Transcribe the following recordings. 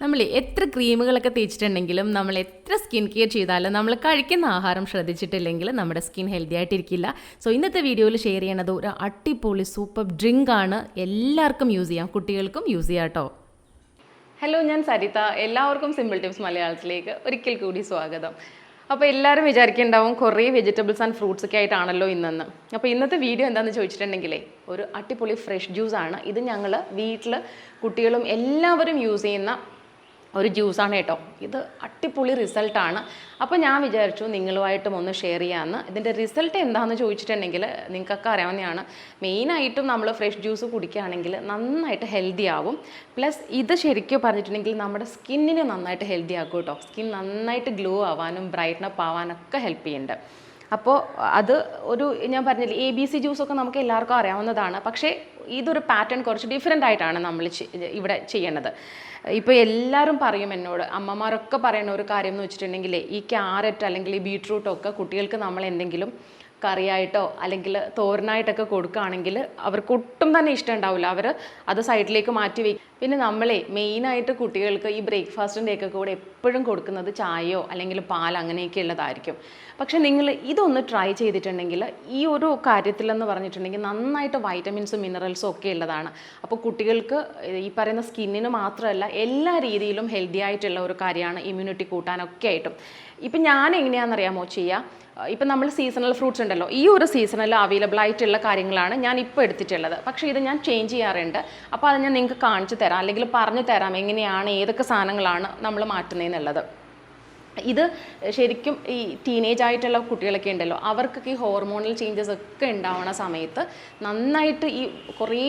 നമ്മൾ എത്ര ക്രീമുകളൊക്കെ തേച്ചിട്ടുണ്ടെങ്കിലും നമ്മൾ എത്ര സ്കിൻ കെയർ ചെയ്താലും നമ്മൾ കഴിക്കുന്ന ആഹാരം ശ്രദ്ധിച്ചിട്ടില്ലെങ്കിൽ നമ്മുടെ സ്കിൻ ഹെൽത്തി ആയിട്ടിരിക്കില്ല. സോ ഇന്നത്തെ വീഡിയോയിൽ ഷെയർ ചെയ്യണത് ഒരു അടിപൊളി സൂപ്പർ ഡ്രിങ്ക് ആണ്. എല്ലാവർക്കും യൂസ് ചെയ്യാം. കുട്ടികൾക്കും യൂസ് ചെയ്യാം കേട്ടോ. ഹലോ ഞാൻ സരിത. എല്ലാവർക്കും സിമ്പിൾ ടിപ്സ് മലയാളത്തിലേക്ക് ഒരിക്കൽ കൂടി സ്വാഗതം. അപ്പോൾ എല്ലാവരും വിചാരിക്കുന്നുണ്ടാവും കുറേ വെജിറ്റബിൾസ് ആൻഡ് ഫ്രൂട്ട്സ് ഒക്കെ ആയിട്ടാണല്ലോ ഇന്നെന്ന്. അപ്പോൾ ഇന്നത്തെ വീഡിയോ എന്താണെന്ന് ചോദിച്ചിട്ടുണ്ടെങ്കിലേ ഒരു അടിപൊളി ഫ്രഷ് ജ്യൂസ് ആണ്. ഇത് ഞങ്ങൾ വീട്ടിൽ കുട്ടികളും എല്ലാവരും യൂസ് ചെയ്യുന്ന ഒരു ജ്യൂസാണ് കേട്ടോ. ഇത് അടിപൊളി റിസൾട്ടാണ് അപ്പോൾ ഞാൻ വിചാരിച്ചു നിങ്ങളുമായിട്ടും ഒന്ന് ഷെയർ ചെയ്യാമെന്ന് ഇതിന്റെ റിസൾട്ട് എന്താണെന്ന് ചോദിച്ചിട്ടുണ്ടെങ്കിൽ നിങ്ങൾക്കൊക്കെ അറിയാവുന്നതാണ്. മെയിനായിട്ടും നമ്മൾ ഫ്രഷ് ജ്യൂസ് കുടിക്കുകയാണെങ്കിൽ നന്നായിട്ട് ഹെൽത്തി ആവും. പ്ലസ് ഇത് ശരിക്കും പറഞ്ഞിട്ടുണ്ടെങ്കിൽ നമ്മുടെ സ്കിന്നിനെ നന്നായിട്ട് ഹെൽത്തി ആക്കും കേട്ടോ. സ്കിൻ നന്നായിട്ട് ഗ്ലോ ആവാനും ബ്രൈറ്റ്നപ്പ് ആവാനൊക്കെ ഹെൽപ്പ് ചെയ്യുന്നുണ്ട്. അപ്പോൾ അത് ഒരു ഞാൻ പറഞ്ഞില്ലേ എ ബി സി ജ്യൂസൊക്കെ നമുക്ക് എല്ലാവർക്കും അറിയാവുന്നതാണ്. പക്ഷേ ഇതൊരു പാറ്റേൺ കുറച്ച് ഡിഫറെന്റ് ആയിട്ടാണ് നമ്മൾ ഇവിടെ ചെയ്യേണ്ടത്. ഇപ്പോൾ എല്ലാവരും പറയും എന്നോട് അമ്മമാരൊക്കെ പറയുന്ന ഒരു കാര്യം എന്ന് വെച്ചിട്ടുണ്ടെങ്കിൽ ഈ ക്യാരറ്റ് അല്ലെങ്കിൽ ഈ ബീട്രൂട്ടൊക്കെ കുട്ടികൾക്ക് നമ്മൾ എന്തെങ്കിലും കറിയായിട്ടോ അല്ലെങ്കിൽ തോരനായിട്ടൊക്കെ കൊടുക്കുകയാണെങ്കിൽ അവർക്ക് ഒട്ടും തന്നെ ഇഷ്ടം ഉണ്ടാവില്ല. അവർ അത് സൈഡിലേക്ക് മാറ്റി വയ്ക്കും പിന്നെ നമ്മളെ മെയിനായിട്ട് കുട്ടികൾക്ക് ഈ ബ്രേക്ക്ഫാസ്റ്റിന്റെ ഒക്കെ കൂടെ എപ്പോഴും കൊടുക്കുന്നത് ചായയോ അല്ലെങ്കിൽ പാൽ അങ്ങനെയൊക്കെ ഉള്ളതായിരിക്കും. പക്ഷേ നിങ്ങൾ ഇതൊന്ന് ട്രൈ ചെയ്തിട്ടുണ്ടെങ്കിൽ ഈ ഒരു കാര്യത്തിലെന്ന് പറഞ്ഞിട്ടുണ്ടെങ്കിൽ നന്നായിട്ട് വൈറ്റമിൻസും മിനറൽസും ഒക്കെ ഉള്ളതാണ്. അപ്പോൾ കുട്ടികൾക്ക് ഈ പറയുന്ന സ്കിന്നിന് മാത്രമല്ല എല്ലാ രീതിയിലും ഹെൽത്തി ആയിട്ടുള്ള ഒരു കാര്യമാണ് ഇമ്മ്യൂണിറ്റി കൂട്ടാനൊക്കെ ആയിട്ടും. ഇപ്പം ഞാൻ എങ്ങനെയാണെന്നറിയാമോ ചെയ്യുക ഇപ്പം നമ്മൾ സീസണൽ ഫ്രൂട്ട്സ് ഉണ്ടല്ലോ ഈ ഒരു സീസണിൽ അവൈലബിൾ ആയിട്ടുള്ള കാര്യങ്ങളാണ് ഞാൻ ഇപ്പോൾ എടുത്തിട്ടുള്ളത്. പക്ഷേ ഇത് ഞാൻ ചേഞ്ച് ചെയ്യാറുണ്ട്. അപ്പോൾ അത് ഞാൻ നിങ്ങൾക്ക് കാണിച്ചു തരാം അല്ലെങ്കിൽ പറഞ്ഞു തരാം എങ്ങനെയാണ് ഏതൊക്കെ സാധനങ്ങളാണ് നമ്മൾ മാറ്റുന്നതെന്നുള്ളത്. ഇത് ശരിക്കും ഈ ടീനേജ് ആയിട്ടുള്ള കുട്ടികളൊക്കെ ഉണ്ടല്ലോ അവർക്കൊക്കെ ഈ ഹോർമോണൽ ചേഞ്ചസ് ഒക്കെ ഉണ്ടാവണ സമയത്ത് നന്നായിട്ട് ഈ കുറേ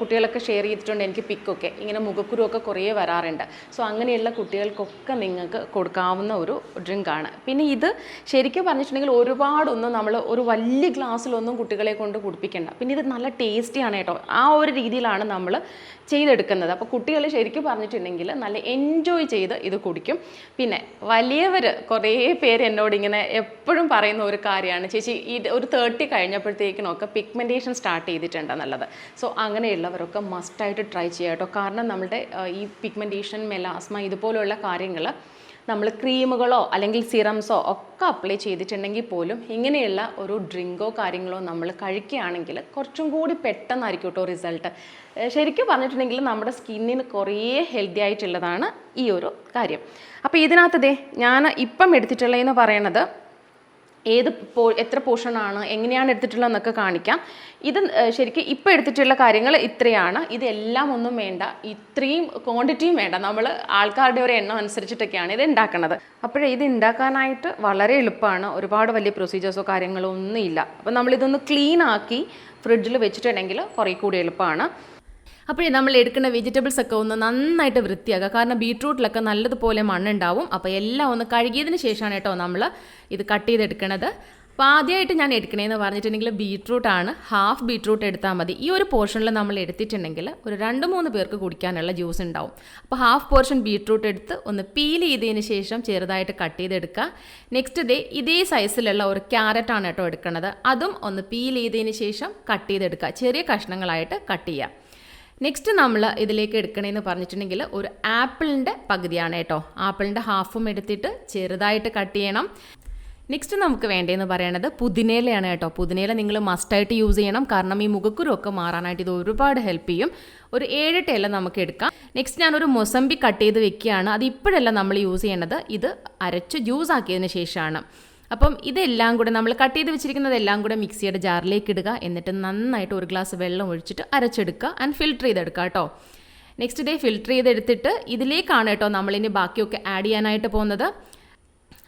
കുട്ടികളൊക്കെ ഷെയർ ചെയ്തിട്ടുണ്ട് എനിക്ക് പിക്കൊക്കെ ഇങ്ങനെ മുഖക്കുരുവൊക്കെ കുറേ വരാറുണ്ട്. സോ അങ്ങനെയുള്ള കുട്ടികൾക്കൊക്കെ നിങ്ങൾക്ക് കൊടുക്കാവുന്ന ഒരു ഡ്രിങ്കാണ് പിന്നെ ഇത് ശരിക്കും പറഞ്ഞിട്ടുണ്ടെങ്കിൽ ഒരുപാടൊന്നും നമ്മൾ ഒരു വലിയ ഗ്ലാസ്സിലൊന്നും കുട്ടികളെ കൊണ്ട് കുടിപ്പിക്കേണ്ട. പിന്നെ ഇത് നല്ല ടേസ്റ്റിയാണ് കേട്ടോ. ആ ഒരു രീതിയിലാണ് നമ്മൾ ചെയ്തെടുക്കുന്നത്. അപ്പോൾ കുട്ടികൾ ശരിക്കും പറഞ്ഞിട്ടുണ്ടെങ്കിൽ നല്ല എൻജോയ് ചെയ്ത് ഇത് കുടിക്കും. പിന്നെ വലിയവർ കുറേ പേര് എന്നോട് ഇങ്ങനെ എപ്പോഴും പറയുന്ന ഒരു കാര്യമാണ്. ചേച്ചി ഈ ഒരു തേർട്ടി കഴിഞ്ഞപ്പോഴത്തേക്കിനൊക്കെ പിഗ്മെന്റേഷൻ സ്റ്റാർട്ട് ചെയ്തിട്ടുണ്ടെന്നുള്ളത് സോ അങ്ങനെയുള്ളവരൊക്കെ മസ്റ്റായിട്ട് ട്രൈ ചെയ്യാം കേട്ടോ കാരണം നമ്മുടെ ഈ പിഗ്മെന്റേഷൻ മെലാസ്മ ഇതുപോലുള്ള കാര്യങ്ങൾ നമ്മൾ ക്രീമുകളോ അല്ലെങ്കിൽ സിറംസോ ഒക്കെ അപ്ലൈ ചെയ്തിട്ടുണ്ടെങ്കിൽ പോലും ഇങ്ങനെയുള്ള ഒരു ഡ്രിങ്കോ കാര്യങ്ങളോ നമ്മൾ കഴിക്കുകയാണെങ്കിൽ കുറച്ചും കൂടി പെട്ടെന്നായിരിക്കും കേട്ടോ റിസൾട്ട് ശരിക്കും പറഞ്ഞിട്ടുണ്ടെങ്കിൽ നമ്മുടെ സ്കിന്നിന് കുറേ ഹെൽത്തി ആയിട്ടുള്ളതാണ് ഈ ഒരു കാര്യം. അപ്പോൾ ഇതിനകത്ത് ദേ ഞാൻ ഇപ്പം എടുത്തിട്ടുള്ളതെന്ന് പറയണത് ഏത് പോ എത്ര പോർഷനാണ് എങ്ങനെയാണ് എടുത്തിട്ടുള്ളതെന്നൊക്കെ കാണിക്കാം. ഇത് ശരിക്കും ഇപ്പോൾ എടുത്തിട്ടുള്ള കാര്യങ്ങൾ ഇത്രയാണ്. ഇതെല്ലാം ഒന്നും വേണ്ട. ഇത്രയും ക്വാണ്ടിറ്റിയും വേണ്ട. നമ്മൾ ആൾക്കാരുടെ ഒരു എണ്ണം അനുസരിച്ചിട്ടൊക്കെയാണ് ഇത് ഉണ്ടാക്കുന്നത് അപ്പോഴേ ഇത് ഉണ്ടാക്കാനായിട്ട് വളരെ എളുപ്പമാണ്. ഒരുപാട് വലിയ പ്രൊസീജിയേഴ്സോ കാര്യങ്ങളോ ഒന്നും ഇല്ല അപ്പോൾ നമ്മളിതൊന്ന് ക്ലീൻ ആക്കി ഫ്രിഡ്ജിൽ വെച്ചിട്ടുണ്ടെങ്കിൽ കുറേ കൂടി എളുപ്പമാണ്. അപ്പോഴേ നമ്മൾ എടുക്കുന്ന വെജിറ്റബിൾസ് ഒക്കെ ഒന്ന് നന്നായിട്ട് വൃത്തിയാക്കുക. കാരണം ബീട്രൂട്ടിലൊക്കെ നല്ലതുപോലെ മണ്ണുണ്ടാവും. അപ്പോൾ എല്ലാം ഒന്ന് കഴുകിയതിന് ശേഷമാണ് കേട്ടോ നമ്മൾ ഇത് കട്ട് ചെയ്തെടുക്കണത്. അപ്പോൾ ആദ്യമായിട്ട് ഞാൻ എടുക്കണേന്ന് പറഞ്ഞിട്ടുണ്ടെങ്കിൽ ബീട്രൂട്ടാണ് ഹാഫ് ബീട്രൂട്ട് എടുത്താൽ മതി. ഈ ഒരു പോർഷനിൽ നമ്മൾ എടുത്തിട്ടുണ്ടെങ്കിൽ ഒരു രണ്ട് മൂന്ന് പേർക്ക് കുടിക്കാനുള്ള ജ്യൂസ് ഉണ്ടാവും. അപ്പോൾ ഹാഫ് പോർഷൻ ബീട്രൂട്ട് എടുത്ത് ഒന്ന് പീൽ ചെയ്തതിന് ശേഷം ചെറുതായിട്ട് കട്ട് ചെയ്തെടുക്കുക. നെക്സ്റ്റ് ഡേ ഇതേ സൈസിലുള്ള ഒരു ക്യാരറ്റാണ് കേട്ടോ എടുക്കുന്നത് അതും ഒന്ന് പീൽ ചെയ്തതിന് ശേഷം കട്ട് ചെയ്തെടുക്കുക. ചെറിയ കഷ്ണങ്ങളായിട്ട് കട്ട് ചെയ്യുക. നെക്സ്റ്റ് നമ്മൾ ഇതിലേക്ക് എടുക്കണമെന്ന് പറഞ്ഞിട്ടുണ്ടെങ്കിൽ ഒരു ആപ്പിളിന്റെ പകുതിയാണ് കേട്ടോ. ആപ്പിളിന്റെ ഹാഫും എടുത്തിട്ട് ചെറുതായിട്ട് കട്ട് ചെയ്യണം. നെക്സ്റ്റ് നമുക്ക് വേണ്ടതെന്ന് പറയണത് പുതിനയിലയാണ് കേട്ടോ. പുതിനയില നിങ്ങൾ മസ്റ്റായിട്ട് യൂസ് ചെയ്യണം. കാരണം ഈ മുഖക്കുരുവൊക്കെ മാറാനായിട്ട് ഇത് ഒരുപാട് ഹെൽപ്പ് ചെയ്യും. ഒരു ഏഴെട്ട് ഇല നമുക്ക് എടുക്കാം. നെക്സ്റ്റ് ഞാനൊരു മൊസമ്പി കട്ട് ചെയ്ത് വെക്കുകയാണ്. അത് ഇപ്പോഴല്ല നമ്മൾ യൂസ് ചെയ്യേണ്ടത് ഇത് അരച്ച് ജ്യൂസ് ആക്കിയതിന് ശേഷമാണ്. അപ്പം ഇതെല്ലാം കൂടെ നമ്മൾ കട്ട് ചെയ്ത് വെച്ചിരിക്കുന്നതെല്ലാം കൂടെ മിക്സിയുടെ ജാറിലേക്ക് ഇടുക. എന്നിട്ട് നന്നായിട്ട് ഒരു ഗ്ലാസ് വെള്ളം ഒഴിച്ചിട്ട് അരച്ചെടുക്കുക. ആൻഡ് ഫിൽറ്റർ ചെയ്തെടുക്കുക കേട്ടോ നെക്സ്റ്റ് ഡേ ഫിൽറ്റർ ചെയ്തെടുത്തിട്ട് ഇതിലേക്കാണ് കേട്ടോ നമ്മളിനി ബാക്കിയൊക്കെ ആഡ് ചെയ്യാനായിട്ട് പോകുന്നത്.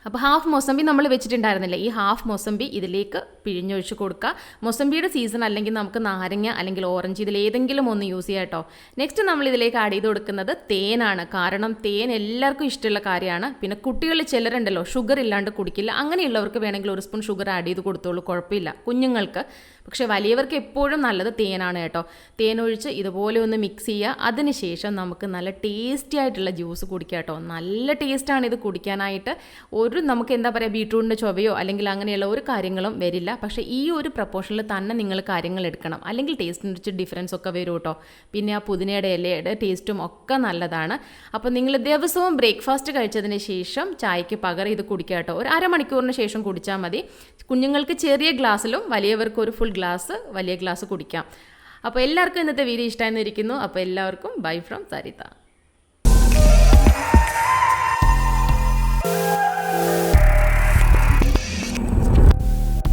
അപ്പോൾ ഹാഫ് മൊസമ്പി നമ്മൾ വെച്ചിട്ടുണ്ടായിരുന്നില്ല? ഈ ഹാഫ് മൊസമ്പി ഇതിലേക്ക് പിഴിഞ്ഞൊഴിച്ച് കൊടുക്കുക. മൊസമ്പിയുടെ സീസൺ അല്ലെങ്കിൽ നമുക്ക് നാരങ്ങ അല്ലെങ്കിൽ ഓറഞ്ച് ഇതിൽ ഏതെങ്കിലും ഒന്ന് യൂസ് ചെയ്യാം കേട്ടോ. നെക്സ്റ്റ് നമ്മൾ ഇതിലേക്ക് ആഡ് ചെയ്ത് കൊടുക്കുന്നത് തേനാണ്. കാരണം തേൻ എല്ലാവർക്കും ഇഷ്ടമുള്ള കാര്യമാണ്. പിന്നെ കുട്ടികൾ ചിലരുണ്ടല്ലോ ഷുഗർ ഇല്ലാണ്ട് കുടിക്കില്ല. അങ്ങനെയുള്ളവർക്ക് വേണമെങ്കിൽ ഒരു സ്പൂൺ ഷുഗർ ആഡ് ചെയ്ത് കൊടുത്തോളൂ കുഴപ്പമില്ല. കുഞ്ഞുങ്ങൾക്ക്. പക്ഷേ വലിയവർക്ക് എപ്പോഴും നല്ലത് തേനാണ് കേട്ടോ. തേനൊഴിച്ച് ഇതുപോലെ ഒന്ന് മിക്സ് ചെയ്യുക. അതിനുശേഷം നമുക്ക് നല്ല ടേസ്റ്റി ആയിട്ടുള്ള ജ്യൂസ് കുടിക്കാം കേട്ടോ. നല്ല ടേസ്റ്റാണ് ഇത് കുടിക്കാനായിട്ട്. ഒരു നമുക്ക് എന്താ പറയുക ബീട്രൂട്ടിന്റെ ചൊവയോ അല്ലെങ്കിൽ അങ്ങനെയുള്ള ഒരു കാര്യങ്ങളും വരില്ല. പക്ഷേ ഈ ഒരു പ്രപ്പോർഷനിൽ തന്നെ നിങ്ങൾ കാര്യങ്ങൾ എടുക്കണം. അല്ലെങ്കിൽ ടേസ്റ്റിന് വെച്ച് ഡിഫറൻസ് ഒക്കെ വരും കേട്ടോ പിന്നെ ആ പുതിനയുടെ ഇലയുടെ ടേസ്റ്റും ഒക്കെ നല്ലതാണ്. അപ്പോൾ നിങ്ങൾ ദിവസവും ബ്രേക്ക്ഫാസ്റ്റ് കഴിച്ചതിന് ശേഷം ചായയ്ക്ക് പകരം ഇത് കുടിക്കുക കേട്ടോ ഒരു അരമണിക്കൂറിന് ശേഷം കുടിച്ചാൽ മതി. കുഞ്ഞുങ്ങൾക്ക് ചെറിയ ഗ്ലാസ്സിലും വലിയവർക്ക് ഒരു ഫുൾ ഗ്ലാസ് വലിയ ഗ്ലാസ് കുടിക്കാം. അപ്പോൾ എല്ലാവർക്കും ഇന്നത്തെ വീഡിയോ ഇഷ്ടമായിരിക്കുന്നു അപ്പോൾ എല്ലാവർക്കും ബൈ ഫ്രം സരിത.